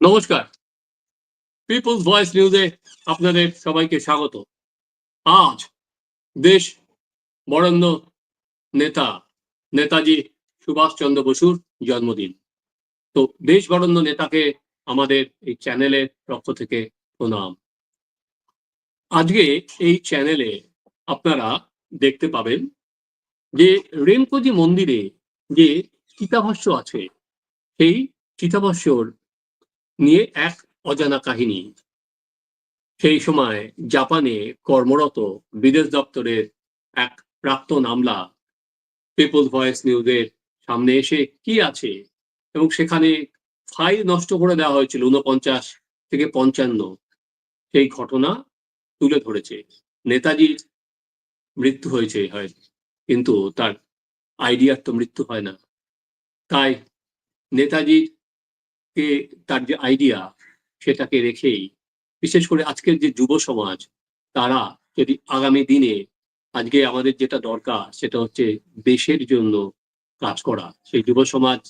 নমস্কার। People's voice নিউজে আপনাদের সবাইকে স্বাগত। আজ দেশ বরেণ্য নেতা, নেতাজি সুভাষচন্দ্র বসুর জন্মদিন। তো দেশ বরেণ্য নেতাকে আমাদের এই চ্যানেলের পক্ষ থেকে প্রণাম। আজকে এই চ্যানেলে আপনারা দেখতে পাবেন যে রেমকোজি মন্দিরে যে চিতাভাষ্য আছে, সেই চিতাভাষ্যর নিয়ে এক অজানা কাহিনী। সেই সময় জাপানে কর্মরত বিদেশ দপ্তরের এক প্রাক্তন আমলা পিপলস ভয়েস নিউজের সামনে এসে কি আছে? এবং সেখানে ফাইল নষ্ট করে দেওয়া হয়েছিল উনপঞ্চাশ থেকে পঞ্চান্ন। সেই ঘটনা তুলে ধরেছে। নেতাজির মৃত্যু হয়েছে হয়, কিন্তু তার আইডিয়ার তো মৃত্যু হয় না। তাই নেতাজির কে তার যে আইডিয়া সেটাকে রেখেই, বিশেষ করে আজকের যে যুব সমাজ, তারা যদি আগামী দিনে আজকে আমাদের যেটা দরকার সেটা হচ্ছে দেশের জন্য কাজ করা। সেই যুব সমাজ,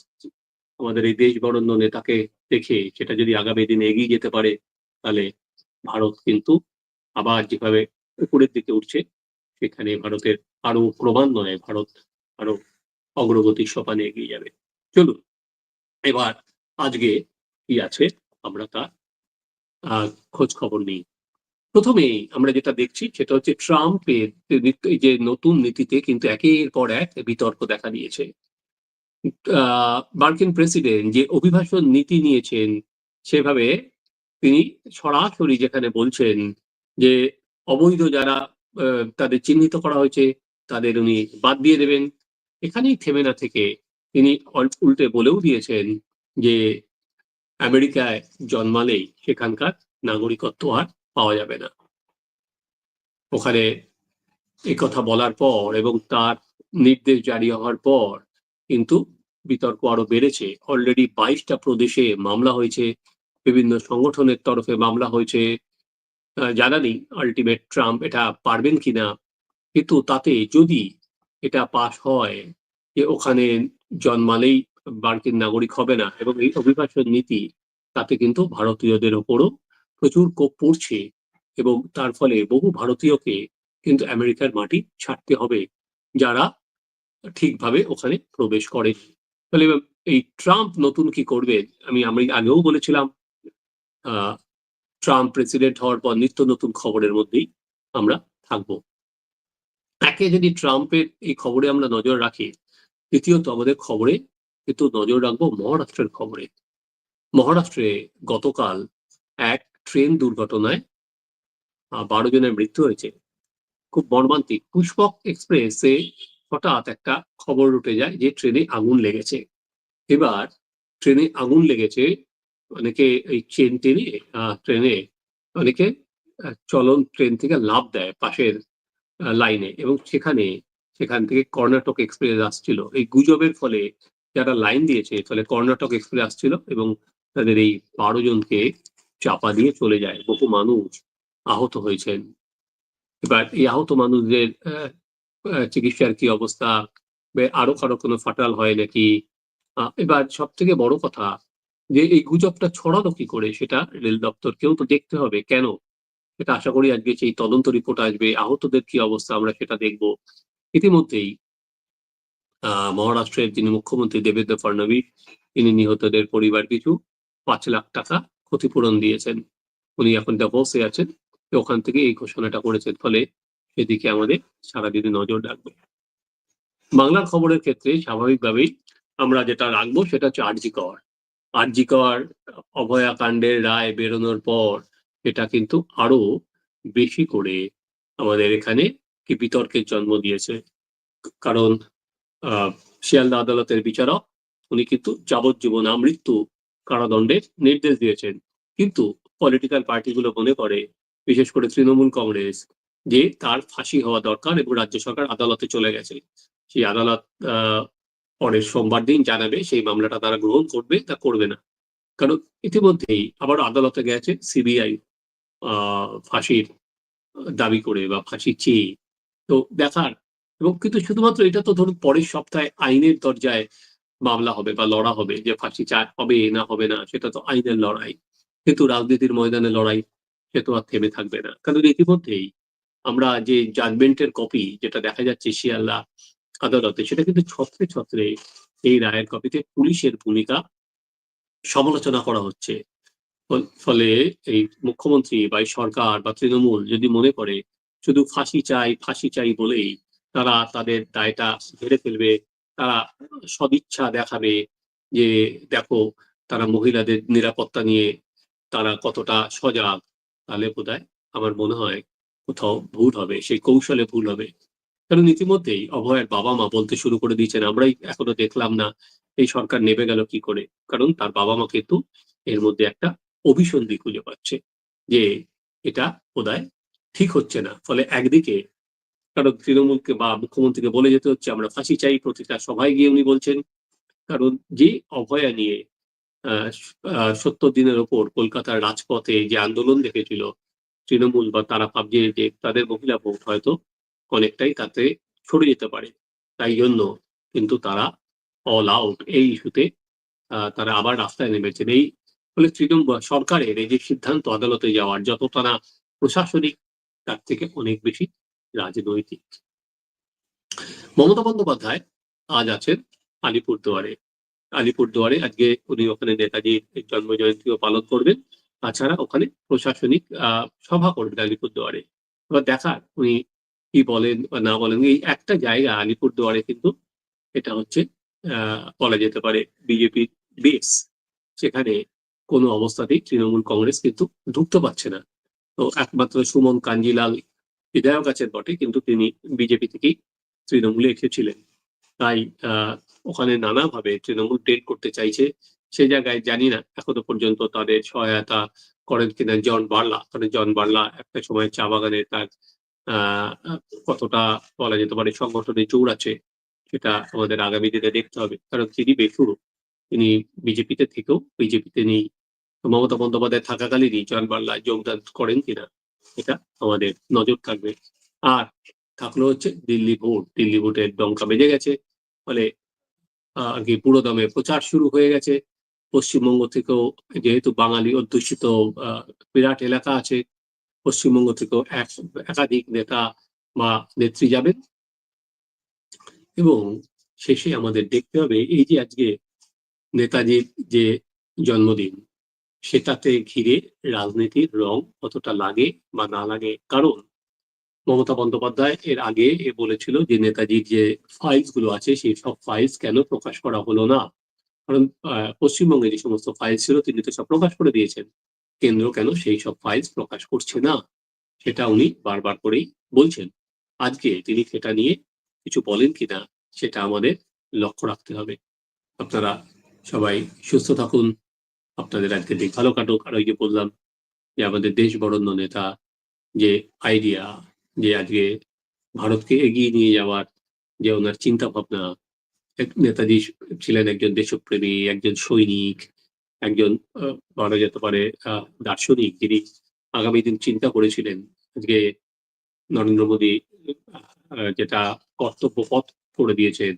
আমাদের এই দেশ বরণ্য নেতাকে দেখে সেটা যদি আগামী দিনে এগিয়ে যেতে পারে, তাহলে ভারত কিন্তু আবার যেভাবে উপরের দিকে উঠছে, সেখানে ভারতের আরও ক্রমান্বয়ে ভারত আরও অগ্রগতির সোপানে এগিয়ে যাবে। চলুন, এবার আজকে কি আছে? আমরা তার খোঁজ খবর নিই। প্রথমেই আমরা যেটা দেখছি সেটা হচ্ছে ট্রাম্পের যে নতুন নীতিতে কিন্তু একের পর এক বিতর্ক দেখা দিয়েছে। মার্কিন প্রেসিডেন্ট যে অভিবাসন নীতি নিয়েছেন, সেভাবে তিনি সরাসরি যেখানে বলছেন যে অবৈধ যারা তাদের চিহ্নিত করা হয়েছে, তাদের উনি বাদ দিয়ে দেবেন। এখানেই থেমে না থেকে তিনি উল্টে বলেও দিয়েছেন যে আমেরিকায় জন্মালেই সেখানকার নাগরিকত্ব আর পাওয়া যাবে না। ওখানে এই কথা বলার পর এবং তার নির্দেশ জারি হওয়ার পর কিন্তু বিতর্ক আরও বেড়েছে। অলরেডি বাইশটা প্রদেশে মামলা হয়েছে, বিভিন্ন সংগঠনের তরফে মামলা হয়েছে। জানা নেই আলটিমেট ট্রাম্প এটা পারবেন কিনা। কিন্তু তাতে যদি এটা পাশ হয় যে ওখানে জন্মালেই মার্কিন নাগরিক হবে না এবং এই অভিবাসন নীতি তাতে কিন্তু ভারতীয়দের ওপরও প্রচুর কোপ পড়ছে এবং তার ফলে বহু ভারতীয়কে কিন্তু আমেরিকার মাটি ছাড়তে হবে যারা ঠিকভাবে ওখানে প্রবেশ করে। তাহলে এই ট্রাম্প নতুন কি করবে? আমি আমি আগেও বলেছিলাম ট্রাম্প প্রেসিডেন্ট হওয়ার পর নিত্য নতুন খবরের মধ্যেই আমরা থাকব। একে যদি ট্রাম্পের এই খবরে আমরা নজর রাখি, দ্বিতীয়ত আমাদের খবরে কিন্তু নজর রাখব মহারাষ্ট্রের খবরে। মহারাষ্ট্রে গতকাল এক ট্রেন দুর্ঘটনায় বারো জনের মৃত্যু হয়েছে। খুব মর্মান্তিক। পুষ্পক এক্সপ্রেসে হঠাৎ একটা খবর উঠে যায় যে ট্রেনে আগুন লেগেছে। এবার ট্রেনে আগুন লেগেছে, অনেকে এই চেন টেনে ট্রেনে অনেকে চলন ট্রেন থেকে লাভ দেয় পাশের লাইনে এবং সেখানে, সেখান থেকে কর্ণাটক এক্সপ্রেস আসছিল। এই গুজবের ফলে যারা লাইন দিয়েছে ফলে কর্ণাটক এক্সপ্রেস আসছিল এবং তাদের এই বারো জনকে চাপা দিয়ে চলে যায়। বহু মানুষ আহত হয়েছেন। এবার এই আহত মানুষদের চিকিৎসার কি অবস্থা? আরও কারও কোনো ফাটাল হয় নাকি? এবার সব থেকে বড় কথা যে এই গুজবটা ছড়ালো কি করে সেটা রেল দপ্তরকেও তো দেখতে হবে। কেন? সেটা আশা করি আজকে সেই তদন্ত রিপোর্ট আসবে। আহতদের কি অবস্থা আমরা সেটা দেখব। ইতিমধ্যেই মহারাষ্ট্রের যিনি মুখ্যমন্ত্রী দেবেন্দ্র ফডনবিস, তিনি নিহতদের পরিবার কিছু পাঁচ লাখ টাকা ক্ষতিপূরণ দিয়েছেন। উনি এখন ডাভোসে আছেন। ওখান থেকে এই ঘোষণাটা করেছেন। ফলে সেদিকে আমাদের সারাদিনে নজর রাখবে। বাংলার খবরের ক্ষেত্রে স্বাভাবিকভাবেই আমরা যেটা রাখব সেটা হচ্ছে আরজি কর। আরজি কর অভয়াকাণ্ডের রায় বেরোনোর পর এটা কিন্তু আরও বেশি করে আমাদের এখানে কি বিতর্কের জন্ম দিয়েছে। কারণ শিয়ালদা আদালতের বিচারক, উনি কিন্তু যাবজ্জীবন আমৃত্যু কারাদণ্ডের নির্দেশ দিয়েছেন। কিন্তু পলিটিক্যাল পার্টিগুলো মনে করে, বিশেষ করে তৃণমূল কংগ্রেস, যে তার ফাঁসি হওয়া দরকার এবং রাজ্য সরকার আদালতে চলে গেছে। সেই আদালত পরের সোমবার দিন জানাবে সেই মামলাটা তারা গ্রহণ করবে তা করবে না। কারণ ইতিমধ্যেই আবার আদালতে গেছে সিবিআই ফাঁসির দাবি করে বা ফাঁসি চেয়ে। তো দেখার এবং কিন্তু শুধুমাত্র এটা তো ধরুন পরের সপ্তাহে আইনের দরজায় মামলা হবে বা লড়া হবে, যে ফাঁসি চায় হবে না হবে না, সেটা তো আইনের লড়াই। কিন্তু রাজনীতির ময়দানে লড়াই, সে তো আর থেমে থাকবে না। কারণ ইতিমধ্যেই আমরা যে জাজমেন্টের কপি যেটা দেখা যাচ্ছে শিয়ালদা আদালতে, সেটা কিন্তু ছত্রে ছত্রে এই রায়ের কপিতে পুলিশের ভূমিকা সমালোচনা করা হচ্ছে। ফলে এই মুখ্যমন্ত্রী বা সরকার বা তৃণমূল যদি মনে করে, শুধু ফাঁসি চাই ফাঁসি চাই বলেই তারা তাদের দায়টা ঝেড়ে ফেলবে, তারা সদিচ্ছা দেখাবে যে, দেখো, তারা মহিলাদের নিরাপত্তা নিয়ে তারা কতটা সজাগ, তাহলে বোধহয় আমার মনে হয় কোথাও ভুল হবে, সেই কৌশলে ভুল হবে। কারণ ইতিমধ্যেই অভয়ের বাবা মা বলতে শুরু করে দিয়েছেন, আমরাই এখনও দেখলাম না এই সরকার নেমে গেল কি করে? কারণ তার বাবা মা কিন্তু এর মধ্যে একটা অভিসন্ধি খুঁজে পাচ্ছে যে, এটা বোধহয় ঠিক হচ্ছে না। ফলে একদিকে কারণ তৃণমূলকে বা মুখ্যমন্ত্রীকে বলে যেতে হচ্ছে, আমরা ফাঁসি চাই, প্রতিটা সভায় গিয়ে উনি বলছেন। কারণ যে অভয়া নিয়ে সত্তর দিনের ওপর কলকাতার রাজপথে যে আন্দোলন দেখেছিল, তৃণমূল বা তারা ভাবছে যে তাদের মহিলা ভোট হয়তো অনেকটাই তাতে সরে যেতে পারে। তাই জন্য কিন্তু তারা অল আউট এই ইস্যুতে তারা আবার রাস্তায় নেমেছেন। এই ফলে তৃণমূল, সরকারের এই যে সিদ্ধান্ত আদালতে যাওয়ার যতটা না প্রশাসনিক তার থেকে অনেক বেশি রাজনৈতিক। মমতা বন্দ্যোপাধ্যায় আজ আছেন আলিপুরদুয়ারে। আলিপুরদুয়ারে আজকে উনি ওখানে নেতাজির জন্ম জয়ন্তীও পালন করবেন। তাছাড়া ওখানে প্রশাসনিক সভা করবেন আলিপুরদুয়ারে। এবার দেখার উনি কি বলেন বা না বলেন, এই একটা জায়গা আলিপুরদুয়ারে কিন্তু এটা হচ্ছে বলা যেতে পারে বিজেপির বেস সেখানে কোনো অবস্থাতেই তৃণমূল কংগ্রেস কিন্তু ঢুকতে পারছে না। তো একমাত্র সুমন কাঞ্জিলাল বিধায়ক আছেন বটে, কিন্তু তিনি বিজেপি থেকেই তৃণমূলে এসেছিলেন। তাই ওখানে নানাভাবে তৃণমূল টেট করতে চাইছে, সে জায়গায় জানি না এখনও পর্যন্ত তাদের সহায়তা করেন কিনা জন বার্লা। কারণ জন বার্লা একটা সময় চা বাগানে তার কতটা বলা যেতে পারে সংগঠনে জোর আছে, সেটা আমাদের আগামী দিনে দেখতে হবে। কারণ তিনি বেসুরো, তিনি বিজেপিতে থেকেও বিজেপিতে নেই। মমতা বন্দ্যোপাধ্যায় থাকাকালীনই জন বার্লা যোগদান করেন কিনা এটা আমাদের নজর থাকবে। আর থাকল হচ্ছে দিল্লি ভোট। দিল্লি ভোটের ডঙ্কা বেজে গেছে। ফলে আর কি পুরো দমে প্রচার শুরু হয়ে গেছে। পশ্চিমবঙ্গ থেকেও যেহেতু বাঙালি অধ্যুষিত বিরাট এলাকা আছে, পশ্চিমবঙ্গ থেকেও এক, একাধিক নেতা বা নেত্রী যাবেন। এবং শেষে আমাদের দেখতে হবে এই যে আজকে নেতাজির যে জন্মদিন সেটাতে ঘিরে রাজনীতির রং কতটা লাগে বা না লাগে। কারণ মমতা বন্দ্যোপাধ্যায় এর আগে এ বলেছিল যে, নেতাজির যে ফাইলসগুলো আছে, সেই সব ফাইলস কেন প্রকাশ করা হলো না? কারণ পশ্চিমবঙ্গে যে সমস্ত ফাইল ছিল, তিনি তো সব প্রকাশ করে দিয়েছেন। কেন্দ্র কেন সেই সব ফাইলস প্রকাশ করছে না? সেটা উনি বারবার করেই বলছেন। আজকে তিনি সেটা নিয়ে কিছু বলেন কিনা, সেটা আমাদের লক্ষ্য রাখতে হবে। আপনারা সবাই সুস্থ থাকুন। আপনাদের আজকে কাটুক। আর ওই যে বললাম যে আমাদের দেশ বরণ্য নেতা যে আইডিয়া যে আজকে ভারতকে এগিয়ে নিয়ে যাওয়ার যে ওনার চিন্তা ভাবনা এক- নেতাজি ছিলেন একজন দেশপ্রেমী, একজন সৈনিক, একজন বলা যেতে পারে দার্শনিক যিনি আগামী দিন চিন্তা করেছিলেন আজকে নরেন্দ্র মোদী যেটা কর্তব্য পথ করে দিয়েছেন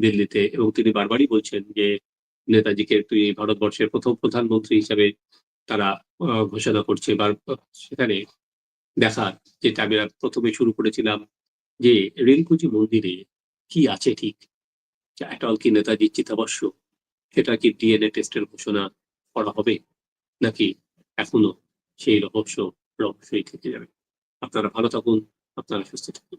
দিল্লিতে এবং তিনি বারবারই বলছেন যে নেতাজিকে তুই ভারতবর্ষের প্রথম প্রধানমন্ত্রী হিসাবে তারা ঘোষণা করছে বা সেখানে দেখার যেটা আমি প্রথমে শুরু করেছিলাম যে রেলকুচি মন্দিরে কি আছে ঠিক? অ্যাটল কি নেতাজির চিতাবর্ষ সেটা কি ডিএনএ টেস্টের ঘোষণা করা হবে? নাকি এখনও সেই রহস্য রহস্যই থেকে যাবে? আপনারা ভালো থাকুন, আপনারা সুস্থ থাকুন।